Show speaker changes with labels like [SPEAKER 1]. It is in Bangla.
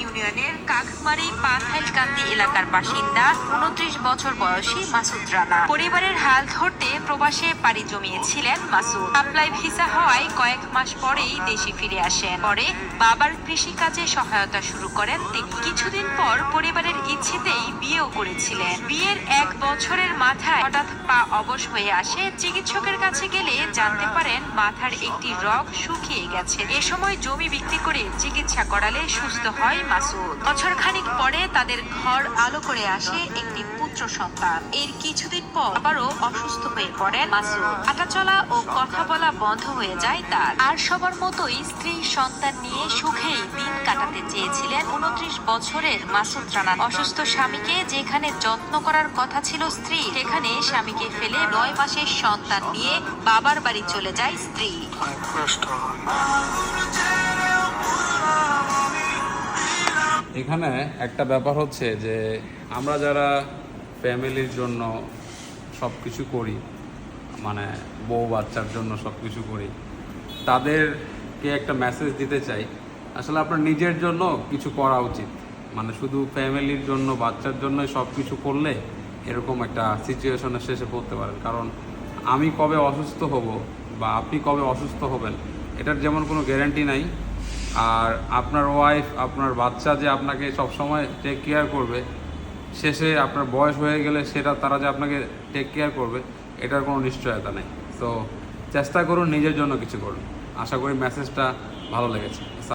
[SPEAKER 1] ইউনিয়নের কাকমারি এলাকার বাসিন্দা, উনত্রিশ বছর বয়সী মাসুদ রানা। পরিবারের হাল ধরতে প্রবাসে পাড়ি জমিয়েছিলেন মাসুদ। সাপ্লাই ভিসা হওয়ায় কয়েক মাস পরেই দেশে ফিরে আসেন। পরে বাবার সহায়তা শুরু করেন। তিনি কিছুদিন পর পরিবারের ইচ্ছেতেই বিয়েও করেছিলেন। বিয়ের এক বছরের মাথায় হঠাৎ পা অবশ হয়ে আসে। চিকিৎসকের কাছে গেলে জানতে পারেন, মাথার একটি রগ শুকিয়ে গেছে। এ সময় জমি বিক্রি করে চিকিৎসা করালে সুস্থ হয় মাসুদ। বছর খানিক পরে তাদের ঘর আলো করে আসে একটি পুত্র সন্তান। এর কিছুদিন পর আবারও অসুস্থ হয়ে পড়েন মাসুদ। হাঁটাচলা ও কথা বলা বন্ধ হয়ে যায় তার। আর সবার মতোই স্ত্রী সন্তান নিয়ে সুখেই দিন কাটাতে চেয়েছিলেন উনত্রিশ বছরের মাসুদ রানা। অসুস্থ স্বামীকে যেখানে যত্ন করার কথা ছিল স্ত্রী, সেখানে স্বামীকে ফেলে নয় মাসের সন্তান নিয়ে বাবার বাড়ি চলে যায় স্ত্রী।
[SPEAKER 2] কষ্ট
[SPEAKER 3] এখানে একটা ব্যাপার হচ্ছে যে আমরা যারা ফ্যামিলির জন্য সব কিছু করি মানে বউ বাচ্চার জন্য সব কিছু করি, তাদেরকে একটা মেসেজ দিতে চাই, আসলে আপনার নিজের জন্য কিছু করা উচিত। মানে শুধু ফ্যামিলির জন্য, বাচ্চার জন্য সব কিছু করলে এরকম একটা সিচুয়েশনের শেষে পড়তে পারেন। কারণ আমি কবে অসুস্থ হব বা আপনি কবে অসুস্থ হবেন, এটার যেমন কোনো গ্যারান্টি নাই আর আপনার ওয়াইফ আপনার বাচ্চা যে আপনাকে সব সময় টেক কেয়ার করবে, শেষে আপনার বয়স হয়ে গেলে সেটা তারা যে আপনাকে টেক কেয়ার করবে, এটার কোনো নিশ্চয়তা নেই। তো চেষ্টা করুন নিজের জন্য কিছু করুন। আশা করি মেসেজটা ভালো লেগেছে।